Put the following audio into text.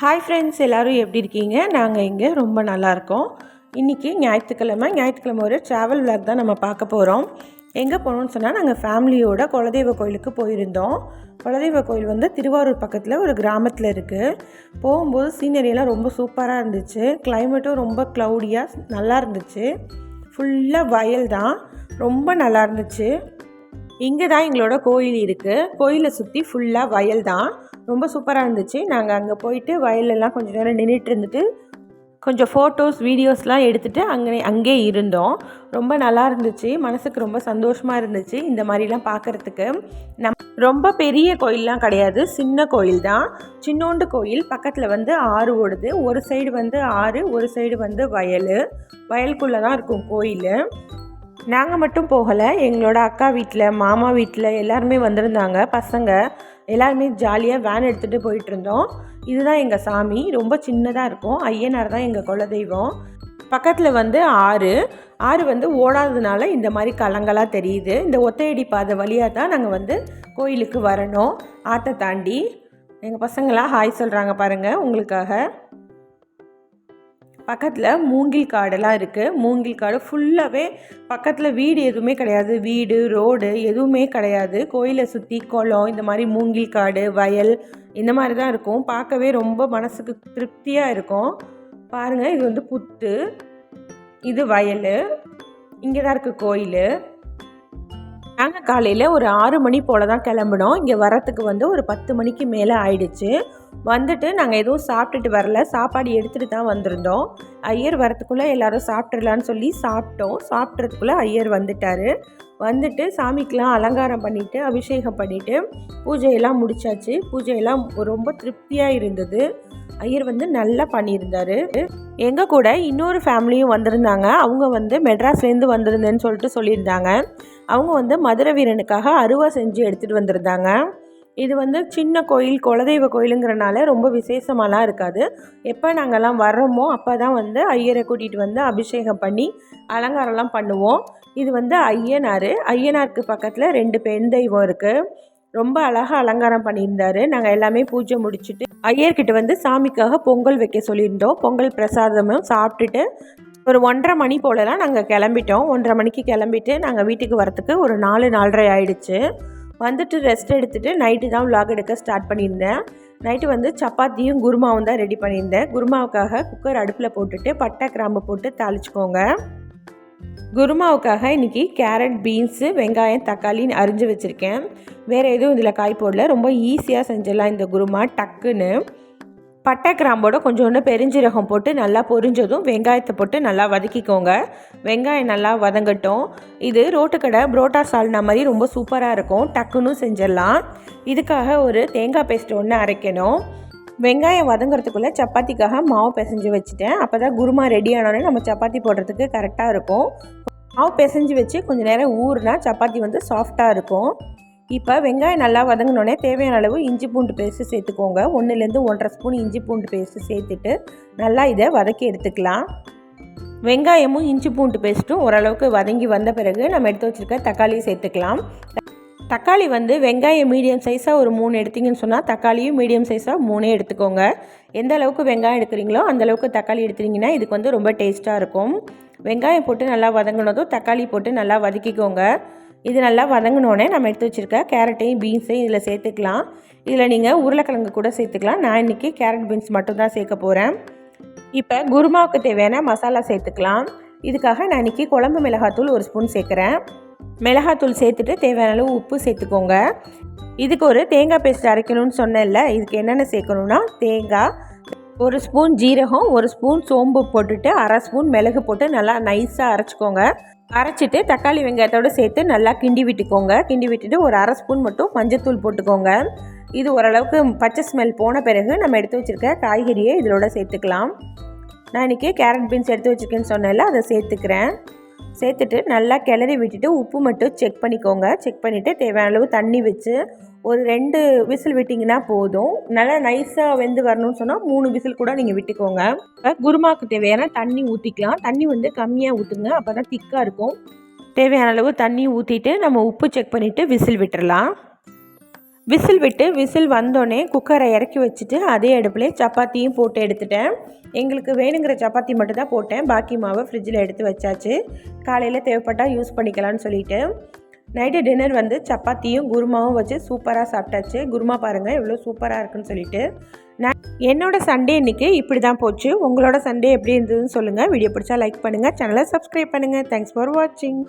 Hi friends எல்லோரும் எப்படி இருக்கீங்க? நாங்கள் இங்கே ரொம்ப நல்லாயிருக்கோம் இன்றைக்கி ஞாயிற்றுக்கிழமை. ஞாயிற்றுக்கிழமை ஒரு ட்ராவல் விளாக் தான் நம்ம பார்க்க போகிறோம் எங்கே போனோம்னு சொன்னால் நாங்கள் ஃபேமிலியோட குலதெய்வ கோயிலுக்கு போயிருந்தோம். குலதெய்வ கோயில் வந்து திருவாரூர் பக்கத்தில் ஒரு கிராமத்தில் இருக்குது போகும்போது சீனரியெல்லாம் ரொம்ப சூப்பராக இருந்துச்சு. கிளைமேட்டும் ரொம்ப க்ளவுடியாக நல்லா இருந்துச்சு. ஃபுல்லாக வயல் தான். ரொம்ப நல்லா இருந்துச்சு. இங்கே தான் எங்களோட கோயில் இருக்குது கோயிலை சுற்றி ஃபுல்லாக வயல் தான். ரொம்ப சூப்பராக இருந்துச்சு. நாங்கள் அங்கே போயிட்டு வயலெல்லாம் கொஞ்சம் நேரம் நின்றுட்டு இருந்துட்டு கொஞ்சம் ஃபோட்டோஸ் வீடியோஸ்லாம் எடுத்துகிட்டு அங்கே அங்கே இருந்தோம். ரொம்ப நல்லா இருந்துச்சு. மனசுக்கு ரொம்ப சந்தோஷமாக இருந்துச்சு இந்த மாதிரிலாம் பார்க்குறதுக்கு நம் ரொம்ப பெரிய கோயிலெலாம் கிடையாது. சின்ன கோயில் தான். சின்னோண்டு கோயில் பக்கத்தில் வந்து ஆறு ஓடுது. ஒரு சைடு வந்து ஆறு ஒரு சைடு வந்து வயல். வயலுக்குள்ளே தான் இருக்கும் கோயில். நாங்கள் மட்டும் போகலை. எங்களோட அக்கா வீட்டில் மாமா வீட்டில் எல்லாருமே வந்திருந்தாங்க. பசங்க. எல்லாருமே ஜாலியாக வேன் எடுத்துகிட்டு போயிட்டு இருந்தோம் இதுதான் எங்கள் சாமி. ரொம்ப சின்னதாக இருக்கும். ஐயனார் தான் எங்கள் குலதெய்வம். பக்கத்தில் வந்து ஆறு. ஆறு வந்து ஓடாததுனால இந்த மாதிரி கலங்களாக தெரியுது. இந்த ஒத்தையடி பாதை வழியாக தான் நாங்கள் வந்து கோயிலுக்கு வரணும். ஆற்றை தாண்டி. எங்கள் பசங்களாம் ஹாய் சொல்கிறாங்க பாருங்கள் உங்களுக்காக. பக்கத்தில் மூங்கில் காடெல்லாம் இருக்குது மூங்கில் காடு ஃபுல்லாகவே பக்கத்தில் வீடு எதுவுமே கிடையாது. வீடு ரோடு எதுவுமே கிடையாது. கோயிலை சுற்றி குளம் இந்த மாதிரி மூங்கில் காடு வயல் இந்த மாதிரி தான் இருக்கும். பார்க்கவே ரொம்ப மனசுக்கு திருப்தியாக இருக்கும். பாருங்கள் இது வந்து புத்து இது வயல் இங்கே தான் இருக்குது கோயில். நாங்கள் காலையில் ஒரு ஆறு மணி போல் தான் கிளம்பினோம். இங்கே வரத்துக்கு வந்து ஒரு பத்து மணிக்கு மேலே ஆயிடுச்சு. வந்துட்டு நாங்கள் எதுவும் சாப்பிட்டுட்டு வரல. சாப்பாடு எடுத்துகிட்டு தான் வந்திருந்தோம். ஐயர் வரத்துக்குள்ளே எல்லோரும் சாப்பிட்றலான்னு சொல்லி சாப்பிட்டோம். சாப்பிட்றதுக்குள்ளே ஐயர் வந்துட்டார். வந்துட்டு சாமிக்கெலாம் அலங்காரம் பண்ணிவிட்டு அபிஷேகம் பண்ணிவிட்டு பூஜையெல்லாம் முடிச்சாச்சு. பூஜையெல்லாம் ரொம்ப திருப்தியாக இருந்தது. ஐயர் வந்து நல்லா பண்ணியிருந்தார். எங்கள் கூட இன்னொரு ஃபேமிலியும் வந்திருந்தாங்க. அவங்க வந்து மெட்ராஸ்லேருந்து வந்திருந்தேன்னு சொல்லிட்டு சொல்லியிருந்தாங்க. அவங்க வந்து மதுரை வீரனுக்காக அருவா செஞ்சு எடுத்துகிட்டு வந்திருந்தாங்க. இது வந்து சின்ன கோயில் குலதெய்வ கோயிலுங்கிறனால ரொம்ப விசேஷமாலாம் இருக்காது. எப்போ நாங்கள்லாம் வர்றோமோ அப்போ தான் வந்து ஐயரை கூட்டிகிட்டு வந்து அபிஷேகம் பண்ணி அலங்காரம்லாம் பண்ணுவோம். இது வந்து ஐயனார். ஐயனாருக்கு பக்கத்தில் ரெண்டு பெண் தெய்வம் இருக்குது ரொம்ப அழகாக அலங்காரம் பண்ணியிருந்தாரு. நாங்கள் எல்லாமே பூஜை முடிச்சுட்டு ஐயர்கிட்ட வந்து சாமிக்காக பொங்கல் வைக்க சொல்லியிருந்தோம். பொங்கல் பிரசாதமும் சாப்பிட்டுட்டு ஒரு ஒன்றரை மணி போலலாம் நாங்கள் கிளம்பிட்டோம். ஒன்றரை மணிக்கு கிளம்பிட்டு நாங்கள் வீட்டுக்கு வரத்துக்கு ஒரு நாலு நாலரை ஆயிடுச்சு. வந்துட்டு ரெஸ்ட் எடுத்துகிட்டு நைட்டு தான் விலாக் எடுக்க ஸ்டார்ட் பண்ணியிருந்தேன். நைட்டு வந்து சப்பாத்தியும் குருமாவும் தான் ரெடி பண்ணியிருந்தேன். குருமாவுக்காக குக்கர் அடுப்பில் போட்டுட்டு பட்டை கிராம்பு போட்டு தாளிச்சுக்கோங்க. குருமாவுக்காக இன்றைக்கி கேரட் பீன்ஸு வெங்காயம் தக்காளின்னு அரிஞ்சு வச்சுருக்கேன். வேறு எதுவும் இதில் காய் போடல. ரொம்ப ஈஸியாக செஞ்சிடலாம் இந்த குருமா டக்குன்னு. பட்டை கிராம்போட கொஞ்சோண்டு பெருஞ்சீரகம் போட்டு நல்லா பொரிஞ்சதும் வெங்காயத்தை போட்டு நல்லா வதக்கிக்கோங்க. வெங்காயம் நல்லா வதங்கட்டும். இது ரோட்டுக்கடை புரோட்டா சால்னா மாதிரி ரொம்ப சூப்பராக இருக்கும். டக்குன்னு செஞ்சிடலாம். இதுக்காக ஒரு தேங்காய் பேஸ்ட் ஒன்று அரைக்கணும். வெங்காயம் வதங்குறதுக்குள்ளே சப்பாத்திக்காக மாவு பிசைஞ்சு வச்சுட்டேன். அப்போ தான் குருமா ரெடி ஆனோடனே நம்ம சப்பாத்தி போடுறதுக்கு கரெக்டாக இருக்கும். மாவு பிசைஞ்சு வச்சு கொஞ்சம் நேரம் ஊறுனா சப்பாத்தி வந்து சாஃப்டாக இருக்கும். இப்போ வெங்காயம் நல்லா வதங்கினோடனே தேவையான அளவு இஞ்சி பூண்டு பேஸ்ட்டு சேர்த்துக்கோங்க. ஒன்றுலேருந்து ஒன்றரை ஸ்பூன் இஞ்சி பூண்டு பேஸ்ட்டு சேர்த்துட்டு நல்லா இதை வதக்கி எடுத்துக்கலாம். வெங்காயமும் இஞ்சி பூண்டு பேஸ்ட்டும் ஓரளவுக்கு வதங்கி வந்த பிறகு நம்ம எடுத்து வச்சுருக்க தக்காளியை சேர்த்துக்கலாம். தக்காளி வந்து வெங்காயம் மீடியம் சைஸாக ஒரு மூணு எடுத்திங்கன்னு சொன்னால் தக்காளியும் மீடியம் சைஸாக மூணே எடுத்துக்கோங்க. எந்த அளவுக்கு வெங்காயம் எடுக்கிறீங்களோ அந்தளவுக்கு தக்காளி எடுத்துட்டிங்கன்னா இதுக்கு வந்து ரொம்ப டேஸ்ட்டாக இருக்கும். வெங்காயம் போட்டு நல்லா வதங்கினதும் தக்காளி போட்டு நல்லா வதக்கிக்கோங்க. இது நல்லா வதங்கினோடனே நம்ம எடுத்து வச்சுருக்க கேரட்டையும் பீன்ஸையும் இதில் சேர்த்துக்கலாம். இதில் நீங்கள் உருளைக்கிழங்கு கூட சேர்த்துக்கலாம். நான் இன்றைக்கி கேரட் பீன்ஸ் மட்டும்தான் சேர்க்க போகிறேன் இப்போ குருமாவுக்கு தேவையான மசாலா சேர்த்துக்கலாம். இதுக்காக நான் இன்றைக்கி குழம்பு மிளகாத்தூள் ஒரு ஸ்பூன் சேர்க்குறேன். மிளகாத்தூள் சேர்த்துட்டு தேவையான அளவு உப்பு சேர்த்துக்கோங்க. இதுக்கு ஒரு தேங்காய் பேஸ்ட் அரைக்கணும்னு சொன்னேன்ல இதுக்கு என்னென்ன சேர்க்கணுன்னா தேங்காய் ஒரு ஸ்பூன் ஜீரகம் ஒரு ஸ்பூன் சோம்பு போட்டுட்டு அரை ஸ்பூன் மிளகு போட்டு நல்லா நைஸாக அரைச்சிக்கோங்க. அரைச்சிட்டு தக்காளி வெங்காயத்தோடு சேர்த்து நல்லா கிண்டி விட்டுக்கோங்க. கிண்டி விட்டுட்டு ஒரு அரை ஸ்பூன் மட்டும் மஞ்சத்தூள் போட்டுக்கோங்க. இது ஓரளவுக்கு பச்சை ஸ்மெல் போன பிறகு நம்ம எடுத்து வச்சுருக்க காய்கறியை இதோட சேர்த்துக்கலாம். நான் இன்றைக்கி கேரட் பீன்ஸ் எடுத்து வச்சுருக்கேன்னு சொன்னேன்ல அதை சேர்த்துக்கிறேன். சேர்த்துட்டு நல்லா கிளறி விட்டுட்டு உப்பு மட்டும் செக் பண்ணிக்கோங்க. செக் பண்ணிவிட்டு தேவையான அளவு தண்ணி வச்சு ஒரு ரெண்டு விசில் விட்டிங்கன்னா போதும். நல்லா நைஸாக வெந்து வரணும்னு சொன்னால் மூணு விசில் கூட நீங்கள் விட்டுக்கோங்க. குருமாவுக்கு தேவையான தண்ணி ஊற்றிக்கலாம் தண்ணி வந்து கம்மியாக ஊற்றுங்க அப்போ தான் திக்காக இருக்கும். தேவையான அளவு தண்ணி ஊற்றிட்டு நம்ம உப்பு செக் பண்ணிவிட்டு விசில் விட்டுறலாம். விசில் விட்டு விசில் வந்தோடனே குக்கரை இறக்கி வச்சுட்டு அதே அடுப்பில் சப்பாத்தியும் போட்டு எடுத்துட்டேன். எங்களுக்கு வேணுங்கிற சப்பாத்தி மட்டும் தான் போட்டேன். பாக்கி மாவை ஃப்ரிட்ஜில் எடுத்து வச்சாச்சு. காலையில் தேவைப்பட்டால் யூஸ் பண்ணிக்கலாம்னு சொல்லிட்டு. நைட்டு டின்னர் வந்து சப்பாத்தியும் குருமாவும் வச்சு சூப்பராக சாப்பிட்டாச்சு. குருமா பாருங்கள் எவ்வளோ சூப்பராக இருக்குன்னு சொல்லிட்டு. நான் என்னோடய சண்டே இன்றைக்கி இப்படி தான் போச்சு. உங்களோட சண்டே எப்படி இருந்ததுன்னு சொல்லுங்கள் வீடியோ பிடிச்சா லைக் பண்ணுங்கள் சேனலை சப்ஸ்கிரைப் பண்ணுங்கள் தேங்க்ஸ் ஃபார் வாட்சிங்